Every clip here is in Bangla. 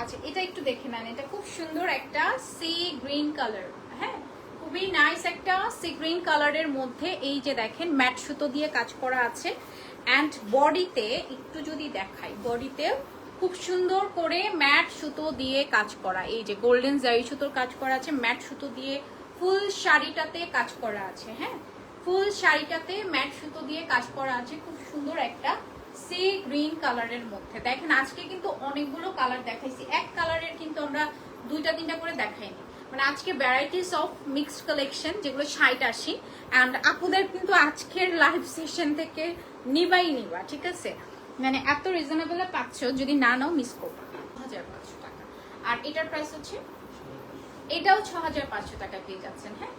আচ্ছা এটা একটু দেখে নেন। এটা খুব সুন্দর একটা সি গ্রিন কালার হ্যাঁ? খুবই নাইস একটা সি গ্রিন কালারের মধ্যে এই যে দেখেন, ম্যাট সুতো দিয়ে কাজ করা আছে। অ্যান্ড বডিতে একটু যদি দেখাই, বডিতে খুব সুন্দর করে ম্যাট সুতো দিয়ে কাজ করা। এই যে গোল্ডেন জারি সুতোর কাজ করা আছে, ম্যাট সুতো দিয়ে ফুল শাড়িটাতে কাজ করা আছে হ্যাঁ? ফুল শাড়িটাতে ম্যাট সুতো দিয়ে কাজ করা আছে। খুব সুন্দর একটা সি গ্রিন কালারের মধ্যে। দেখেন, আজকে কিন্তু অনেকগুলো কালার দেখাইছি। এক কালারের কিন্তু আমরা দুইটা, তিনটা করে দেখাইনি। মানে আজকে ভ্যারাইটিস অফ মিক্সড কালেকশন যেগুলো ষাট আসি অ্যান্ড আপুদের কিন্তু আজকের লাইভ সেশন থেকে নিবাই নিবা, ঠিক আছে? মানে এত রিজনেবলে পাচ্ছ, যদি না নাও মিস করব হাজার পাঁচশো টাকা। আর এটার প্রাইস হচ্ছে? এটাও ছ হাজার পাঁচশো টাকা পেয়ে যাচ্ছেন হ্যাঁ?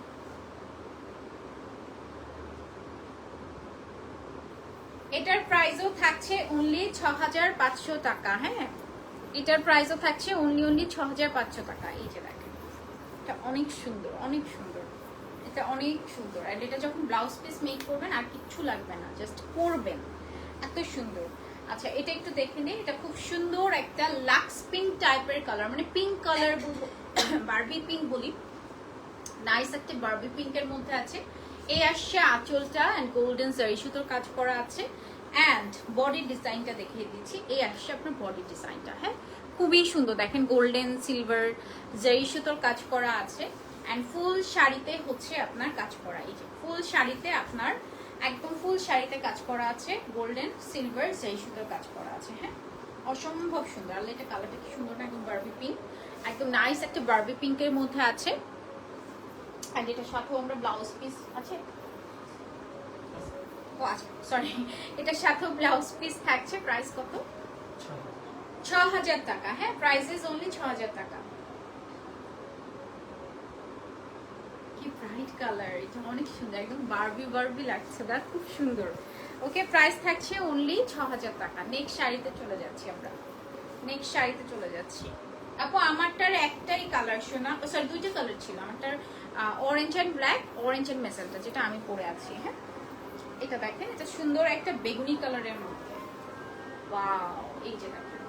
এটার প্রাইসও থাকছে অনলি ছ টাকা হ্যাঁ? এটার প্রাইসও থাকছে অনলি অনলি ছ টাকা। এই যে দেখেন, এটা অনেক সুন্দর অনেক সুন্দর। এটা অনেক সুন্দর। আর এটা যখন ব্লাউজ পিস মেক করবেন, আর কিচ্ছু লাগবে না জাস্ট করবেন এত সুন্দর। আচ্ছা এটা একটু দেখে নিই। এটা খুব সুন্দর একটা লাক্স পিঙ্ক টাইপের কালার মানে পিঙ্ক কালার বারবি পিঙ্ক বলি। নাইস একটা বারবি পিঙ্কের মধ্যে আছে। এই আসছে আঁচলটা অ্যান্ড গোল্ডেন জারি সুতোর কাজ করা আছে। অ্যান্ড বডি ডিজাইনটা দেখিয়ে দিচ্ছি। এই আসছে আপনার বডি ডিজাইনটা হ্যাঁ? খুবই সুন্দর। দেখেন গোল্ডেন সিলভার জারি সুতোর কাজ করা আছে। অ্যান্ড ফুল শাড়িতে হচ্ছে আপনার কাজ করা। এই যে ফুল শাড়িতে আপনার, একদম ফুল শাড়িতে কাজ করা আছে। গোল্ডেন সিলভার জারি সুতোর কাজ করা আছে হ্যাঁ? অসম্ভব সুন্দর। আর এটা কালারটা কি সুন্দর না একদম বারবি পিঙ্ক একদম নাইস একটা বারবি পিঙ্কের মধ্যে আছে। আর এটার সাথেও আমরা ব্লাউজ পিস আছে। ও আচ্ছা সরি এটার সাথেও ব্লাউজ পিস থাকছে প্রাইস কত? ছ হাজার। টাকা হ্যাঁ প্রাইস ইজ অনলি ছ হাজার টাকা। কি ব্রাইট কালার এটা অনেক সুন্দর একদম বারবি বারবি লাগছে দা খুব সুন্দর। ওকে প্রাইস থাকছে অনলি ছ হাজার টাকা। নেক্সট শাড়িতে চলে যাচ্ছি আমরা। নেক্সট শাড়িতে চলে যাচ্ছি। আপু আমারটার একটাই কালার শোনা সরি দুইটা কালার ছিল। আমারটার orange and black orange and মেসেলটা যেটা আমি পরে আছি হ্যাঁ? এটা দেখেন, এটা সুন্দর একটা বেগুনি কালারের মধ্যে। ওয়াও, এই যে দেখেন।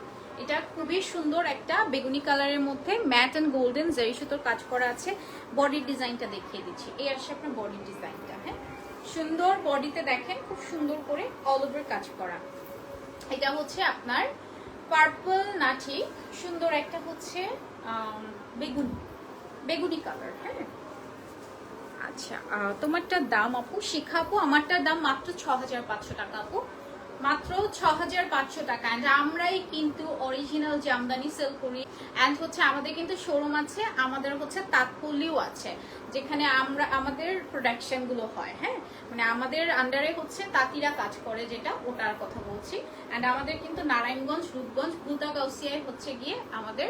এটা খুবই সুন্দর একটা বেগুনি কালারের মধ্যে ম্যাট অ্যান্ড গোল্ডেন জারি সুতোর কাজ করা আছে। বডির ডিজাইনটা দেখিয়ে দিচ্ছি। এই আসছে আপনার বডির ডিজাইনটা হ্যাঁ? সুন্দর বডিতে দেখেন, খুব সুন্দর করে অল ওভার কাজ করা। এটা হচ্ছে আপনার পার্পল না ঠিক সুন্দর একটা হচ্ছে বেগুনি বেগুনি কালার হ্যাঁ? আচ্ছা তোমারটা তোমারটার দাম আপু শিখাবো। আমারটার দাম মাত্র ছ হাজার পাঁচশো টাকা আপু। মাত্র ছ হাজার পাঁচশো টাকা। অ্যান্ড আমরাই কিন্তু অরিজিনাল জামদানি সেল করি। অ্যান্ড হচ্ছে আমাদের কিন্তু শোরুম আছে আমাদের হচ্ছে তাৎপল্যও আছে যেখানে আমরা আমাদের প্রোডাকশনগুলো হয় হ্যাঁ? মানে আমাদের আন্ডারে হচ্ছে তাঁতিরা কাজ করে যেটা ওটার কথা বলছি। অ্যান্ড আমাদের কিন্তু নারায়ণগঞ্জ রূপগঞ্জ ভূতাগাউসিয়ায় হচ্ছে গিয়ে আমাদের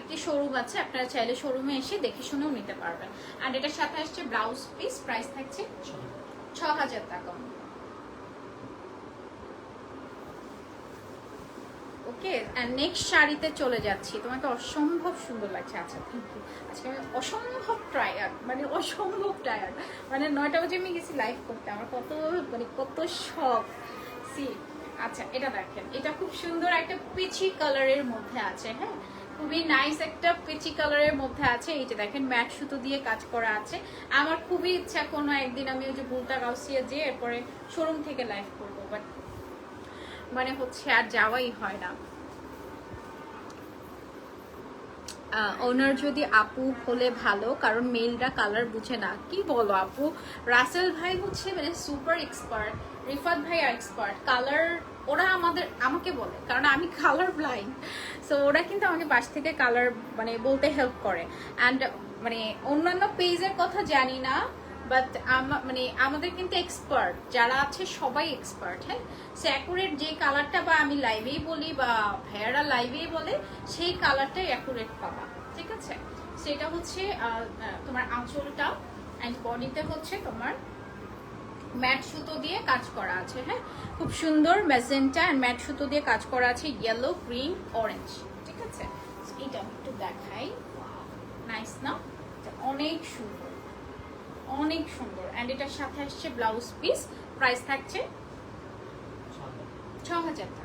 একটি শোরুম আছে। আপনারা চাইলে শোরুমে এসে দেখে শুনেও নিতে পারবেন। অ্যান্ড এটার সাথে আসছে ব্লাউজ পিস প্রাইস থাকছে ছ হাজার টাকা। ওকে নেক্সট শাড়িতে চলে যাচ্ছি। তোমাকে অসম্ভব সুন্দর লাগছে। আচ্ছা থ্যাংক ইউ আজকে আমি অসম্ভব টায়ার্ড মানে অসম্ভব টায়ার্ড মানে নয়টা বাজে আমি গেছি লাইভ করতে। আমার কত মানে কত শখ। সি আচ্ছা এটা দেখেন। এটা খুব সুন্দর একটা পিচি কালারের মধ্যে আছে হ্যাঁ? খুবই নাইস একটা পিচি কালারের মধ্যে আছে। এই যে দেখেন ম্যাট সুতো দিয়ে কাজ করা আছে। আমার খুবই ইচ্ছা কোনো একদিন আমি ওই যে বুলতা গাউসিয়া যেয়ে এরপরে শোরুম থেকে লাইভ করব। বাট মানে হচ্ছে আর যাওয়াই হয় না। ওনার যদি আপু হলে ভালো, কারণ মেলরা কালার বুঝে না। কি বলো আপু? রাসেল ভাই হচ্ছে মানে সুপার এক্সপার্ট রিফাত ভাই এক্সপার্ট কালার ওরা আমাদের, আমাকে বলে, কারণ আমি কালার ব্লাইন্ড সো ওরা কিন্তু আমাকে বাস থেকে কালার মানে বলতে হেল্প করে। অ্যান্ড মানে অন্যান্য পেজের কথা জানি না বাট মানে আমাদের কিন্তু এক্সপার্ট যারা আছে সবাই এক্সপার্ট হ্যাঁ? সে অ্যাকুরেট যে কালারটা বা আমি লাইভেই বলি বা ভাইয়ারা লাইভেই বলে, সেই কালারটাই অ্যাকুরেট পাবা, ঠিক আছে? সেটা হচ্ছে তোমার আঁচলটা অ্যান্ড বডিতে হচ্ছে তোমার ম্যাট সুতো দিয়ে কাজ করা আছে হ্যাঁ? খুব সুন্দর ম্যাজেন্টা অ্যান্ড ম্যাট সুতো দিয়ে কাজ করা আছে ইয়েলো গ্রিন অরেঞ্জ ঠিক আছে? এটা একটু দেখাই। নাইস না? অনেক সুন্দর। অনেক সুন্দর। অ্যান্ড এটার সাথে আসছে ব্লাউজ পিস প্রাইস থাকছে ছ হাজার টাকা।